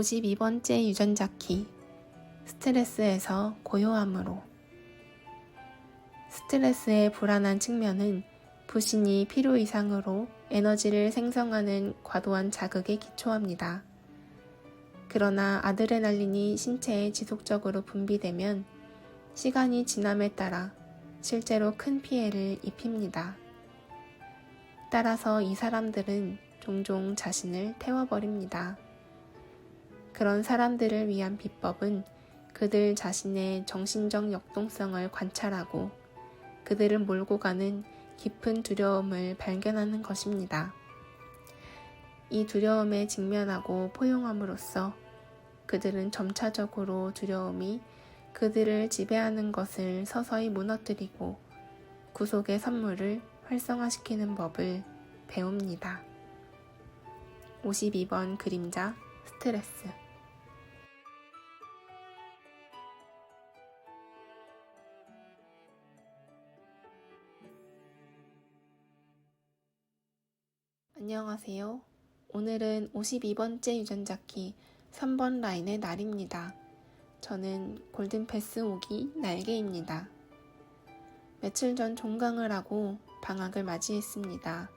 52번째 유전자 키 스트레스에서 고요함으로 스트레스의 불안한 측면은 부신이 필요 이상으로 에너지를 생성하는 과도한 자극에 기초합니다. 그러나 아드레날린이 신체에 지속적으로 분비되면 시간이 지남에 따라 실제로 큰 피해를 입힙니다. 따라서 이 사람들은 종종 자신을 태워버립니다. 그런 사람들을 위한 비법은 그들 자신의 정신적 역동성을 관찰하고 그들을 몰고 가는 깊은 두려움을 발견하는 것입니다. 이 두려움에 직면하고 포용함으로써 그들은 점차적으로 두려움이 그들을 지배하는 것을 서서히 무너뜨리고 구속의 선물을 활성화시키는 법을 배웁니다. 52번 그림자 스트레스 안녕하세요. 오늘은 52번째 유전자 키 3번 라인의 날입니다. 저는 골든패스 오기 날개입니다. 며칠 전 종강을 하고 방학을 맞이했습니다.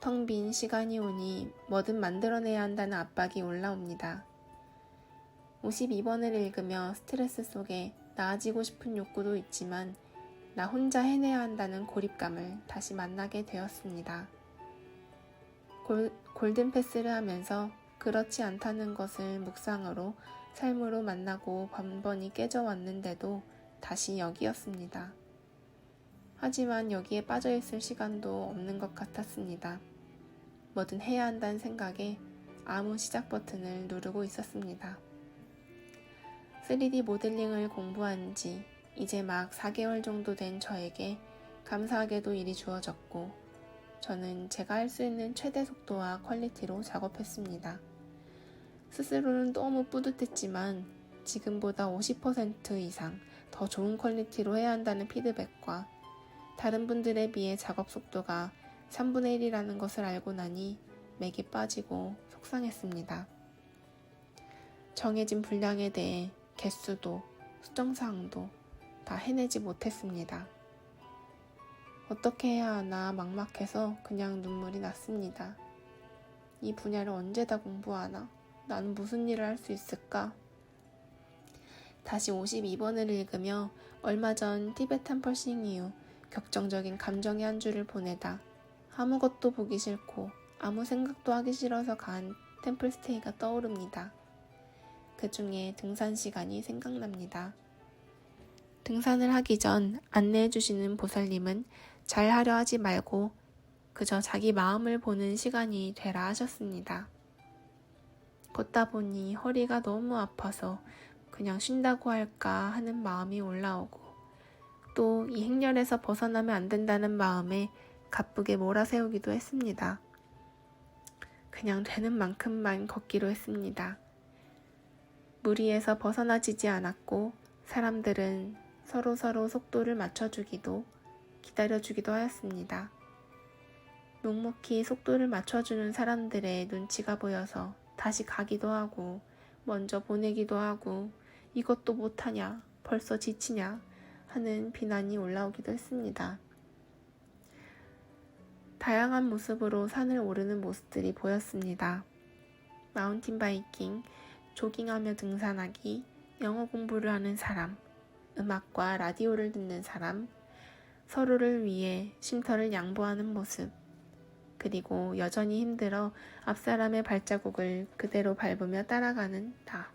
텅 빈 시간이 오니 뭐든 만들어내야 한다는 압박이 올라옵니다. 52번을 읽으며 스트레스 속에 나아지고 싶은 욕구도 있지만 나 혼자 해내야 한다는 고립감을 다시 만나게 되었습니다. 골, 골든 패스를 하면서 그렇지 않다는 것을 묵상으로 삶으로 만나고 번번이 깨져왔는데도 다시 여기였습니다. 하지만 여기에 빠져있을 시간도 없는 것 같았습니다. 뭐든 해야 한다는 생각에 아무 시작 버튼을 누르고 있었습니다. 3D 모델링을 공부한 지 이제 막 4개월 정도 된 저에게 감사하게도 일이 주어졌고 저는 제가 할 수 있는 최대 속도와 퀄리티로 작업했습니다. 스스로는 너무 뿌듯했지만 지금보다 50% 이상 더 좋은 퀄리티로 해야 한다는 피드백과 다른 분들에 비해 작업 속도가 3분의 1이라는 것을 알고 나니 맥이 빠지고 속상했습니다. 정해진 분량에 대해 개수도 수정사항도 다 해내지 못했습니다. 어떻게 해야 하나 막막해서 그냥 눈물이 났습니다. 이 분야를 언제 다 공부하나? 나는 무슨 일을 할 수 있을까? 다시 52번을 읽으며 얼마 전 티베탄 펄싱 이후 격정적인 감정의 한 주를 보내다 아무것도 보기 싫고 아무 생각도 하기 싫어서 간 템플스테이가 떠오릅니다. 그 중에 등산 시간이 생각납니다. 등산을 하기 전 안내해 주시는 보살님은 잘 하려 하지 말고 그저 자기 마음을 보는 시간이 되라 하셨습니다. 걷다 보니 허리가 너무 아파서 그냥 쉰다고 할까 하는 마음이 올라오고 또 이 행렬에서 벗어나면 안 된다는 마음에 가쁘게 몰아세우기도 했습니다. 그냥 되는 만큼만 걷기로 했습니다. 무리에서 벗어나지지 않았고 사람들은 서로 서로 속도를 맞춰주기도 기다려주기도 하였습니다. 묵묵히 속도를 맞춰주는 사람들의 눈치가 보여서 다시 가기도 하고 먼저 보내기도 하고 이것도 못하냐 벌써 지치냐 하는 비난이 올라오기도 했습니다. 다양한 모습으로 산을 오르는 모습들이 보였습니다. 마운틴 바이킹, 조깅하며 등산하기, 영어 공부를 하는 사람, 음악과 라디오를 듣는 사람, 서로를 위해 쉼터를 양보하는 모습, 그리고 여전히 힘들어 앞사람의 발자국을 그대로 밟으며 따라가는 나.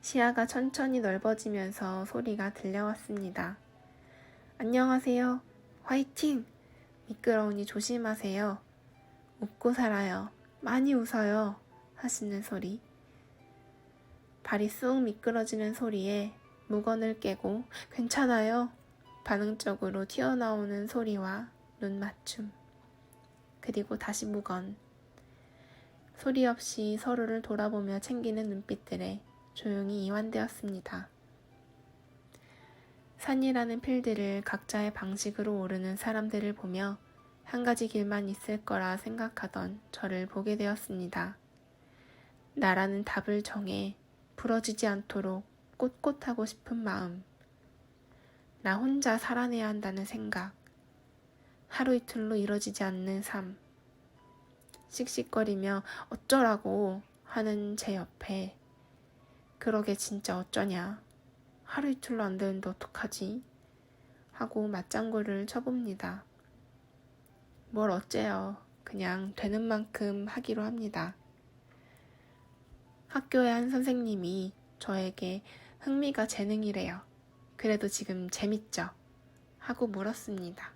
시야가 천천히 넓어지면서 소리가 들려왔습니다. 안녕하세요. 화이팅! 미끄러우니 조심하세요. 웃고 살아요. 많이 웃어요. 하시는 소리. 발이 쑥 미끄러지는 소리에 무건을 깨고 괜찮아요. 반응적으로 튀어나오는 소리와 눈 맞춤. 그리고 다시 무건. 소리 없이 서로를 돌아보며 챙기는 눈빛들에 조용히 이완되었습니다. 산이라는 필드를 각자의 방식으로 오르는 사람들을 보며 한 가지 길만 있을 거라 생각하던 저를 보게 되었습니다. 나라는 답을 정해 부러지지 않도록 꼿꼿하고 싶은 마음. 나 혼자 살아내야 한다는 생각. 하루 이틀로 이뤄지지 않는 삶. 씩씩거리며 어쩌라고 하는 제 옆에 그러게 진짜 어쩌냐. 하루 이틀로 안 되는데 어떡하지? 하고 맞장구를 쳐봅니다. 뭘 어째요. 그냥 되는 만큼 하기로 합니다. 학교의 한 선생님이 저에게 흥미가 재능이래요. 그래도 지금 재밌죠? 하고 물었습니다.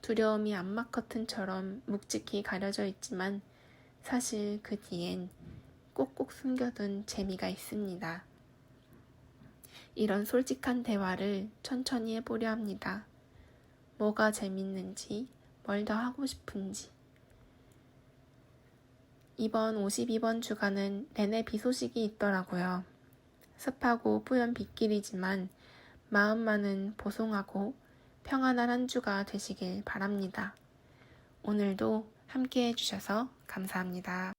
두려움이 암막 커튼처럼 묵직히 가려져 있지만 사실 그 뒤엔 꼭꼭 숨겨둔 재미가 있습니다. 이런 솔직한 대화를 천천히 해보려 합니다. 뭐가 재밌는지, 뭘 더 하고 싶은지. 이번 52번 주간은 내내 비 소식이 있더라고요. 습하고 뿌연 빗길이지만 마음만은 보송하고 평안한 한 주가 되시길 바랍니다. 오늘도 함께 해주셔서 감사합니다.